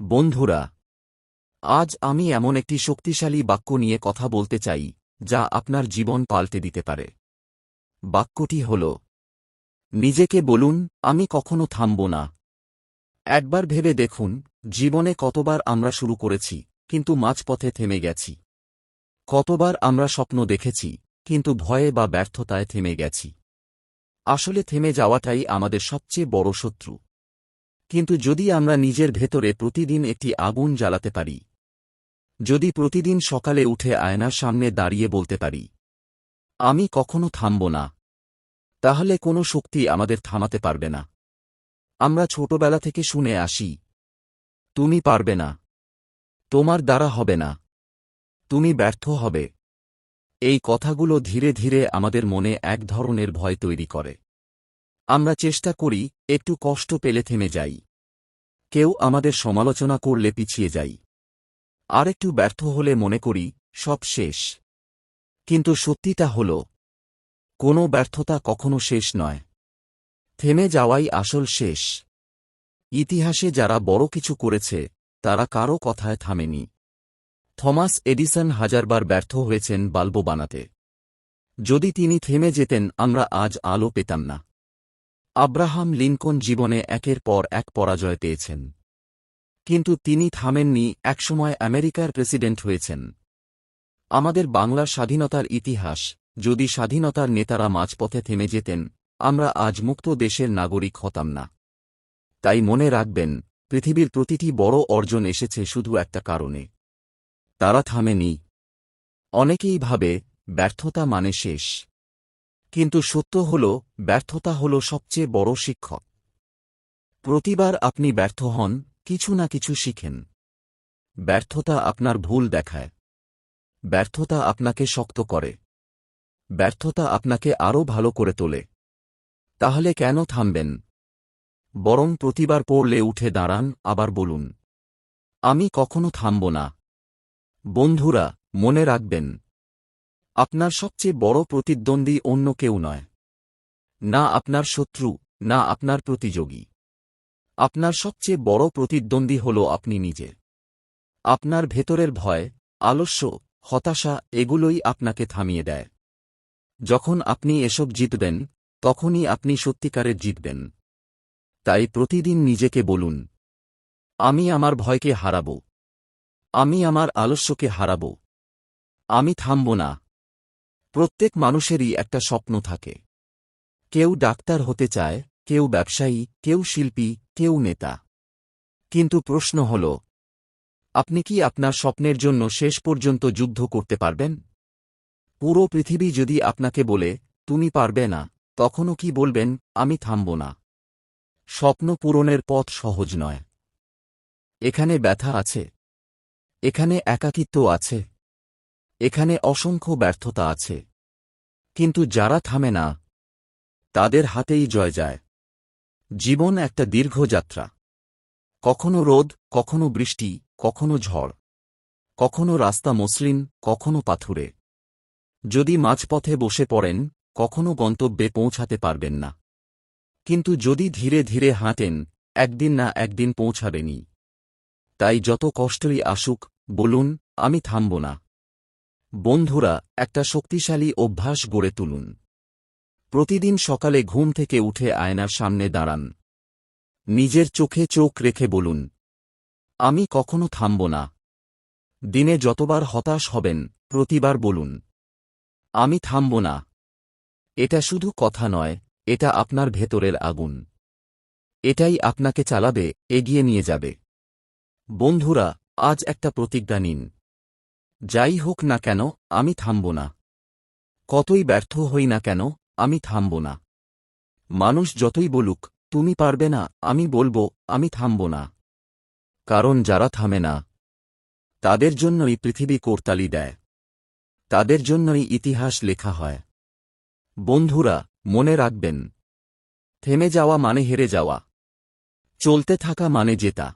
বন্ধুরা, আজ আমি এমন একটি শক্তিশালী বাক্য নিয়ে কথা বলতে চাই, যা আপনার জীবন পাল্টে দিতে পারে। বাক্যটি হল, নিজেকে বলুন, আমি কখনো থামব না। একবার ভেবে দেখুন, জীবনে কতবার আমরা শুরু করেছি, কিন্তু মাঝপথে থেমে গেছি। কতবার আমরা স্বপ্ন দেখেছি, কিন্তু ভয়ে বা ব্যর্থতায় থেমে গেছি। আসলে থেমে যাওয়াটাই আমাদের সবচেয়ে বড় শত্রু। কিন্তু যদি আমরা নিজের ভেতরে প্রতিদিন একটি আগুন জ্বালাতে পারি, যদি প্রতিদিন সকালে উঠে আয়নার সামনে দাঁড়িয়ে বলতে পারি, আমি কখনো থামব না, তাহলে কোনো শক্তি আমাদের থামাতে পারবে না। আমরা ছোটবেলা থেকে শুনে আসি, তুমি পারবে না, তোমার দ্বারা হবে না, তুমি ব্যর্থ হবে। এই কথাগুলো ধীরে ধীরে আমাদের মনে এক ধরনের ভয় তৈরি করে। আমরা চেষ্টা করি, একটু কষ্ট পেলে থেমে যাই। কেউ আমাদের সমালোচনা করলে পিছিয়ে যাই। আর একটু ব্যর্থ হলে মনে করি, সব শেষ। কিন্তু সত্যিটা হল, কোনো ব্যর্থতা কখনো শেষ নয়। থেমে যাওয়াই আসল শেষ। ইতিহাসে যারা বড় কিছু করেছে, তারা কারও কথায় থামেনি। থমাস এডিসন হাজারবার ব্যর্থ হয়েছেন বাল্ব বানাতে। যদি তিনি থেমে যেতেন, আমরা আজ আলো পেতাম না। আব্রাহাম লিঙ্কন জীবনে একের পর এক পরাজয় পেয়েছেন। কিন্তু তিনি থামেননি, একসময় আমেরিকার প্রেসিডেন্ট হয়েছেন। আমাদের বাংলার স্বাধীনতার ইতিহাস, যদি স্বাধীনতার নেতারা মাঝপথে থেমে যেতেন, আমরা আজ মুক্ত দেশের নাগরিক হতাম না। তাই মনে রাখবেন, পৃথিবীর প্রতিটি বড় অর্জন এসেছে শুধু একটা কারণে। তারা থামেনি। অনেকেই ভাবে, ব্যর্থতা মানে শেষ। কিন্তু সত্য হল, ব্যর্থতা হল সবচেয়ে বড় শিক্ষক। প্রতিবার আপনি ব্যর্থ হন, কিছু না কিছু শিখেন। ব্যর্থতা আপনার ভুল দেখায়। ব্যর্থতা আপনাকে শক্ত করে। ব্যর্থতা আপনাকে আরও ভালো করে তোলে। তাহলে কেন থামবেন? বরং প্রতিবার পড়লে উঠে দাঁড়ান, আবার বলুন, আমি কখনো থামব না। বন্ধুরা, মনে রাখবেন আপনার সবচেয়ে বড় প্রতিদ্বন্দ্বী অন্য কেউ নয়। না আপনার শত্রু, না আপনার প্রতিযোগী। আপনার সবচেয়ে বড় প্রতিদ্বন্দ্বী হল আপনি নিজে। আপনার ভেতরের ভয়, আলস্য, হতাশা এগুলোই আপনাকে থামিয়ে দেয়। যখন আপনি এসব জিতবেন, তখনই আপনি সত্যিকারের জিতবেন। তাই প্রতিদিন নিজেকে বলুন, আমি আমার ভয়কে হারাব। আমি আমার আলস্যকে হারাব। আমি থামব না। প্রত্যেক মানুষেরই একটা স্বপ্ন থাকে। কেউ ডাক্তার হতে চায়, কেউ ব্যবসায়ী, কেউ শিল্পী, কেউ নেতা। কিন্তু প্রশ্ন হল, আপনি কি আপনার স্বপ্নের জন্য শেষ পর্যন্ত যুদ্ধ করতে পারবেন? পুরো পৃথিবী যদি আপনাকে বলে, তুমি পারবে না তখনও কি বলবেন, আমি থামব না স্বপ্ন পূরণের পথ সহজ নয়। এখানে ব্যথা আছে। এখানে একাকিত্ব আছে। এখানে অসংখ্য ব্যর্থতা আছে। কিন্তু যারা থামে না, তাদের হাতেই জয় যায়। জীবন একটা দীর্ঘ যাত্রা। কখনো রোদ, কখনো বৃষ্টি, কখনো ঝড়। কখনো রাস্তা মসৃণ, কখনো পাথুরে। যদি মাঝপথে বসে পড়েন, কখনো গন্তব্যে পৌঁছাতে পারবেন না। কিন্তু যদি ধীরে ধীরে হাঁটেন, একদিন না একদিন পৌঁছাবেনি তাই যত কষ্টই আসুক, বলুন, আমি থামব না। বন্ধুরা, একটা শক্তিশালী অভ্যাস গড়ে তুলুন। প্রতিদিন সকালে ঘুম থেকে উঠে আয়নার সামনে দাঁড়ান। নিজের চোখে চোখ রেখে বলুন, আমি কখনো থামব না। দিনে যতবার হতাশ হবেন, প্রতিবার বলুন, আমি থামব না। এটা শুধু কথা নয়, এটা আপনার ভেতরের আগুন। এটাই আপনাকে চালাবে, এগিয়ে নিয়ে যাবে। বন্ধুরা, আজ একটা প্রতিজ্ঞা নিন। যাই হোক না কেন, আমি থামব না। কতই ব্যর্থ হই না কেন, আমি থামব না। মানুষ যতই বলুক, তুমি পারবে না, আমি বলব, আমি থামব না। কারণ যারা থামে না, তাদের জন্যই পৃথিবী কোরতালি দেয়। তাদের জন্যই ইতিহাস লেখা হয়। বন্ধুরা, মনে রাখবেন, থেমে যাওয়া মানে হেরে যাওয়া। চলতে থাকা মানে জেতা।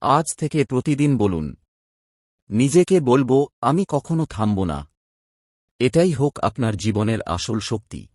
আজ থেকে প্রতিদিন বলুন নিজেকে বলব আমি কখনো থামব না। এটাই হোক আপনার জীবনের আসল শক্তি।